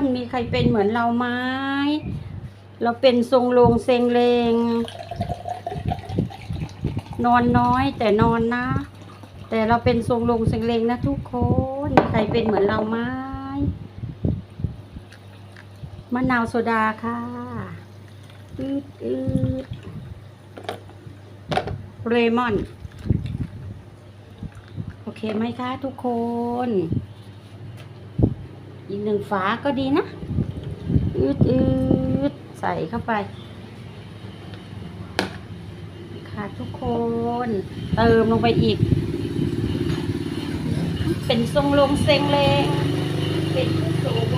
นมีใครเป็นเหมือนเราไหมเราเป็นทรงโลงเซงเลง นอนน้อยแต่นอนนะ แต่เราเป็นทรงโลงเซงเลงนะทุกคนมีใครเป็นเหมือนเราไหมมะนาวโซดาค่ะอืดอืดเรมอน โอเคไหมคะทุกคน อีกหนึ่งฝาก็ดีนะ อืดอืดใส่เข้าไป ค่ะทุกคน เติมลงไปอีก เป็นทรงลงเซงเลงเป็นทรง